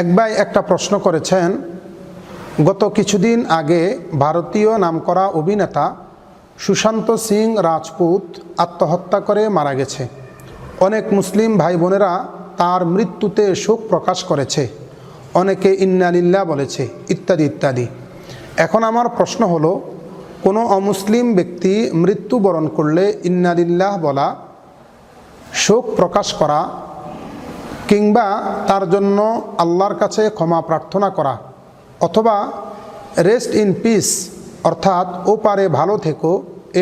এক ভাই একটা প্রশ্ন করেছেন, গত কিছুদিন আগে ভারতীয় নামকরা অভিনেতা সুশান্ত সিং রাজপুত আত্মহত্যা করে মারা গেছে। অনেক মুসলিম ভাই বোনেরা তার মৃত্যুতে শোক প্রকাশ করেছে। অনেকে ইন্নালিল্লাহ বলেছে, ইত্যাদি ইত্যাদি। এখন আমার প্রশ্ন হলো, কোনো অমুসলিম ব্যক্তি মৃত্যুবরণ করলে ইন্নালিল্লাহ বলা শোক প্রকাশ করা কিংবা তার জন্য আল্লাহর কাছে ক্ষমা প্রার্থনা করা, অথবা রেস্ট ইন পিস অর্থাৎ ও পারে ভালো থেকো,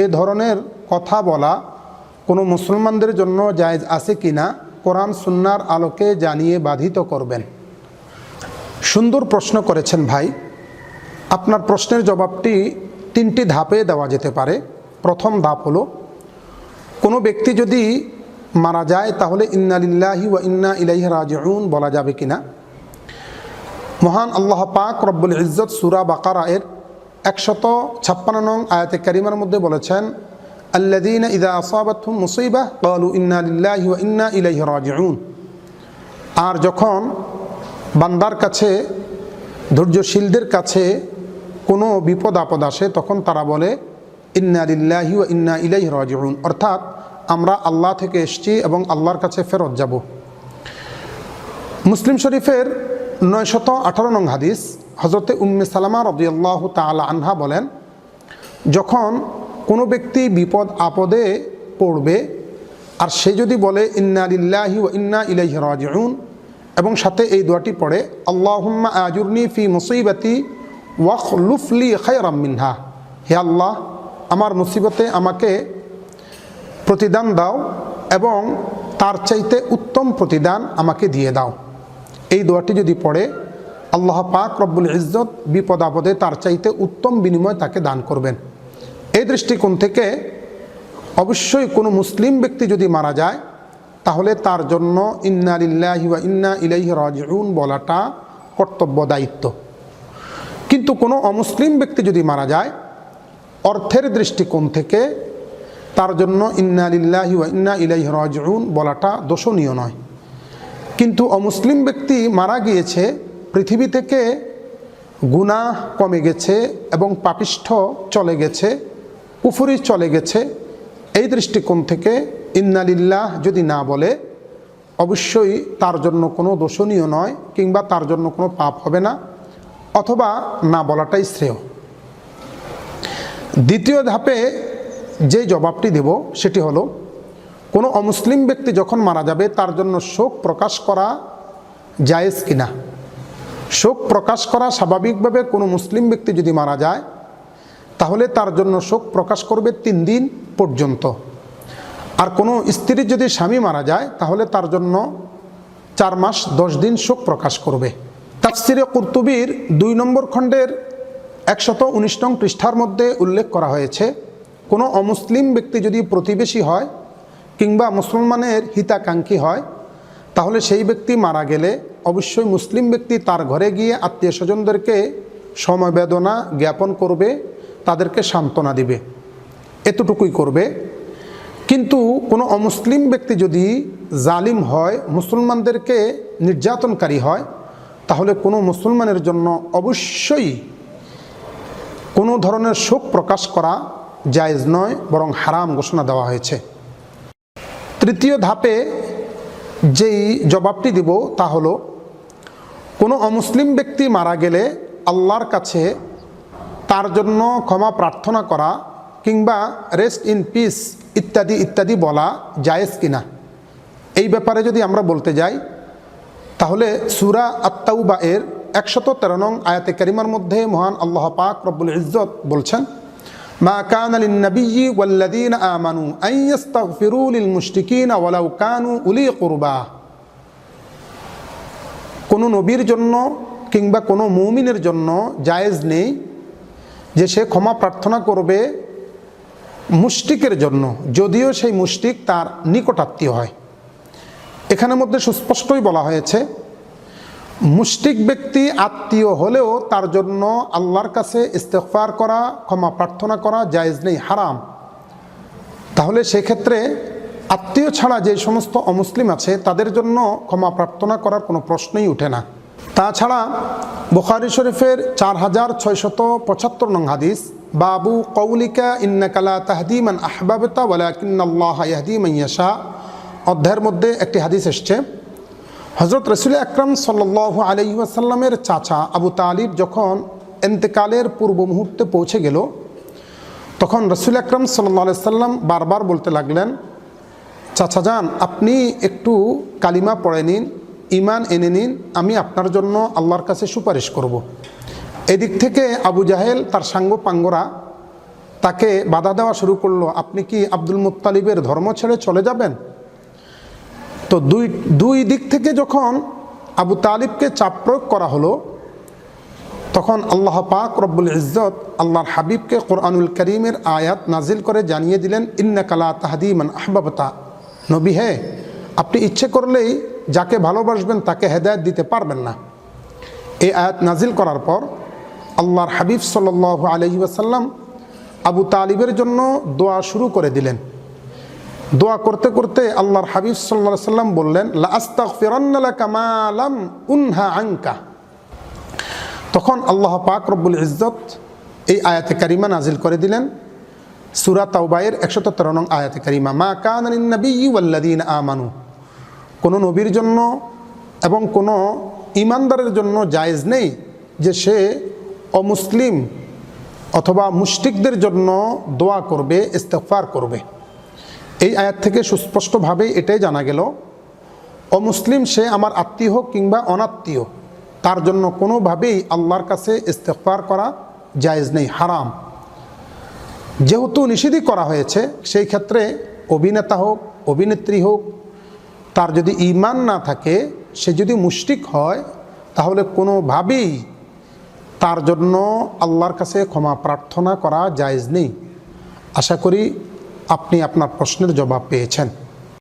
এ ধরনের কথা বলা কোনো মুসলমানদের জন্য জায়েজ আছে কি না কোরআন সুন্নার আলোকে জানিয়ে বাধিত করবেন। সুন্দর প্রশ্ন করেছেন ভাই। আপনার প্রশ্নের জবাবটি তিনটি ধাপে দেওয়া যেতে পারে। প্রথম ধাপ হলো, কোনো ব্যক্তি যদি মারা যায়, তাহলে ইন্নালিল্লাহি ওয়া ইন্না ইলাইহি রাজিউন বলা যাবে কিনা? মহান আল্লাহ পাক রব্বুল ইজ্জত সুরা বাকারা এর একশত ছাপ্পান্ন নং আয়াতে কারিমার মধ্যে বলেছেন আল্লাদিন ইদা আসাবাতুম মুসিবাহ ক্বালু ইন্না লিল্লাহি ওয়া ইন্না ইলাইহি রাজিউন। আর যখন বান্দার কাছে, ধৈর্যশীলদের কাছে কোনো বিপদ আপদ আসে, তখন তারা বলে, ইন্না লিল্লাহি ওয়া ইন্না ইলাইহি রাজিউন। অর্থাৎ আমরা আল্লাহ থেকে এসেছি এবং আল্লাহর কাছে ফেরত যাব। মুসলিম শরীফের নয়শত আঠারো নং হাদিস হজরতে উম্মে সালামা রদিয়াল্লাহ তালা আনহা বলেন, যখন কোনো ব্যক্তি বিপদ আপদে পড়বে, আর সে যদি বলে, ইন্না লিল্লাহি ও ইন্না ইলাইহি রাজিউন এবং সাথে এই দোয়াটি পড়ে, আল্লাহুম্মা আজুরনি ফি মুসিবাতি ওয়াখ লুফলি খায়রাম মিনহা, হে আল্লাহ, আমার মুসিবতে আমাকে প্রতিদান দাও এবং তার চাইতে উত্তম প্রতিদান আমাকে দিয়ে দাও। এই দোয়াটি যদি পড়ে, আল্লাহ পাক রব্বুল ইজ্জত বিপদ আপদে তার চাইতে উত্তম বিনিময় তাকে দান করবেন। এই দৃষ্টিকোণ থেকে অবশ্যই কোনো মুসলিম ব্যক্তি যদি মারা যায়, তাহলে তার জন্য ইন্না লিল্লাহি ওয়া ইন্না ইলাইহি রাজিউন বলাটা কর্তব্য দায়িত্ব। কিন্তু কোনো অমুসলিম ব্যক্তি যদি মারা যায়, অর্থের দৃষ্টিকোণ থেকে তার জন্য ইন্না লিল্লাহি ইন্না ইলাইহি রাজিউন বলাটা দোষণীয় নয়। কিন্তু অমুসলিম ব্যক্তি মারা গিয়েছে, পৃথিবী থেকে গুনাহ কমে গেছে এবং পাপিষ্ঠ চলে গেছে পুফুরি চলে গেছে, এই দৃষ্টিকোণ থেকে ইন্নালিল্লাহ যদি না বলে, অবশ্যই তার জন্য কোনো দোষণীয় নয় কিংবা তার জন্য কোনো পাপ হবে না অথবা না বলাটাই শ্রেয়। দ্বিতীয় ধাপে যে জবাবটি দেব সেটি হলো, কোনো অমুসলিম ব্যক্তি যখন মারা যাবে, তার জন্য শোক প্রকাশ করা জায়েজ কিনা শোক প্রকাশ করা স্বাভাবিকভাবে কোনো মুসলিম ব্যক্তি যদি মারা যায়, তাহলে তার জন্য শোক প্রকাশ করবে তিন দিন পর্যন্ত। আর কোনো স্ত্রীর যদি স্বামী মারা যায়, তাহলে তার জন্য চার মাস দশ দিন শোক প্রকাশ করবে। তাফসিরে কুর্তুবির দুই নম্বর খণ্ডের একশত উনিশ নং পৃষ্ঠার মধ্যে উল্লেখ করা হয়েছে কোনো অমুসলিম ব্যক্তি যদি প্রতিবেশী হয় কিংবা মুসলমানের হিতাকাঙ্ক্ষী হয়, তাহলে সেই ব্যক্তি মারা গেলে অবশ্যই মুসলিম ব্যক্তি তার ঘরে গিয়ে আত্মীয় স্বজনদেরকে সমবেদনা জ্ঞাপন করবে, তাদেরকে সান্ত্বনা দিবে। এতটুকুই করবে। কিন্তু কোনো অমুসলিম ব্যক্তি যদি জালিম হয়, মুসলমানদেরকে নির্যাতনকারী হয়, তাহলে কোনো মুসলমানের জন্য অবশ্যই কোনো ধরনের শোক প্রকাশ করা জায়েজ নয়, বরং হারাম ঘোষণা দেওয়া হয়েছে। তৃতীয় ধাপে যেই জবাবটি দিব তা হলো, কোনো অমুসলিম ব্যক্তি মারা গেলে আল্লাহর কাছে তার জন্য ক্ষমা প্রার্থনা করা কিংবা রেস্ট ইন পিস ইত্যাদি ইত্যাদি বলা জায়েজ কিনা। এই ব্যাপারে যদি আমরা বলতে যাই, তাহলে সুরা আত্মাউবা এর একশত তেরো নং আয়াতে কারিমার মধ্যে মহান আল্লাহ পাক রব্বুল ইজ্জত বলছেন মা কান লিন্নবিয়্যি ওয়াল্লাযীনা আমানু আন ইস্তাগফিরু লিল মুশরিকিনা ওয়ালাউ কানু উলি কুরবা। কোনো নবীর জন্য কিংবা কোনো মুমিনের জন্য জায়েজ নেই যে সে ক্ষমা প্রার্থনা করবে মুষ্টিকের জন্য, যদিও সেই মুষ্টিক তার নিকটাত্মীয় হয়। এখানের মধ্যে সুস্পষ্টই বলা হয়েছে মুষ্টিক ব্যক্তি আত্মীয় হলেও তার জন্য আল্লাহর কাছে ইস্তেফার করা, ক্ষমা প্রার্থনা করা জায়েজ নেই, হারাম। তাহলে সেক্ষেত্রে আত্মীয় ছাড়া যে সমস্ত অমুসলিম আছে, তাদের জন্য ক্ষমা প্রার্থনা করার কোনো প্রশ্নই ওঠে না। তাছাড়া বুখারি শরীফের চার হাজার ছয়শত পঁচাত্তর নং হাদিস, বাবু কৌলিকা ইন্নাকালা তাহদিমান আহবাবতা ওয়ালাকিন্নাল্লাহ ইয়াহদিমান ইয়াশা। অধ্যায়ের মধ্যে একটি হাদিস এসছে হজরত রসুল আকরম সাল্লাহ আলহিহাসাল্লামের চাচা আবু তালিব যখন এন্তেকালের পূর্ব মুহূর্তে পৌঁছে গেল, তখন রসুল আকরম সাল্লা সাল্লাম বারবার বলতে লাগলেন, চাচা যান আপনি একটু কালিমা পড়ে নিন ইমান এনে নিন, আমি আপনার জন্য আল্লাহর কাছে সুপারিশ করব। এদিক থেকে আবু জাহেল, তার সাঙ্গ পাঙ্গরা তাকে বাধা দেওয়া শুরু করল, আপনি কি আব্দুল মুত্তালিবের ধর্ম ছেড়ে চলে যাবেন তো দুই দুই দিক থেকে যখন আবু তালিবকে চাপ প্রয়োগ করা হলো, তখন আল্লাহ পাক রব্বুল ইজ্জত আল্লাহর হাবিবকে কোরআনুল করিমের আয়াত নাজিল করে জানিয়ে দিলেন ইন্না কালা তাহাদি তাহাদিমান আহবাবতা। নবী, হে, আপনি ইচ্ছে করলেই যাকে ভালোবাসবেন তাকে হেদায়ত দিতে পারবেন না। এই আয়াত নাজিল করার পর আল্লাহর হাবিব সাল আলহি আসাল্লাম আবু তালিবের জন্য দোয়া শুরু করে দিলেন। দোয়া করতে করতে আল্লাহর হাবিব সাল্লা সাল্লাম বললেন লাস্তাক ফিরান্নালা কামালাম উনহা আঙ্কা তখন আল্লাহ পাক রব্বুল ইজ্জত এই আয়াতে কারিমা নাজিল করে দিলেন। সুরা তাওবায়ের একশত তেরো নং আয়াতে কারিমা, মা কান নবী ওয়াল্লাদিন আমানু। কোনো নবীর জন্য এবং কোনো ইমানদারের জন্য জায়েজ নেই যে সে অমুসলিম অথবা মুশরিকদের জন্য দোয়া করবে ইস্তেফার করবে। এই আয়াত থেকে সুস্পষ্টভাবে এটাই জানা গেল অমুসলিম সে আমার আত্মীয় হোক কিংবা অনাত্মীয়, তার জন্য কোনোভাবেই আল্লাহর কাছে ইস্তেফার করা জায়েজ নেই, হারাম। যেহেতু নিষেধই করা হয়েছে, সেই ক্ষেত্রে অভিনেতা হোক, অভিনেত্রী হোক, তার যদি ইমান না থাকে, সে যদি মুষ্টিক হয়, তাহলে কোনোভাবেই তার জন্য আল্লাহর কাছে ক্ষমা প্রার্থনা করা জায়েজ নেই। আশা করি আপনি আপনার প্রশ্নের জবাব পেয়েছেন।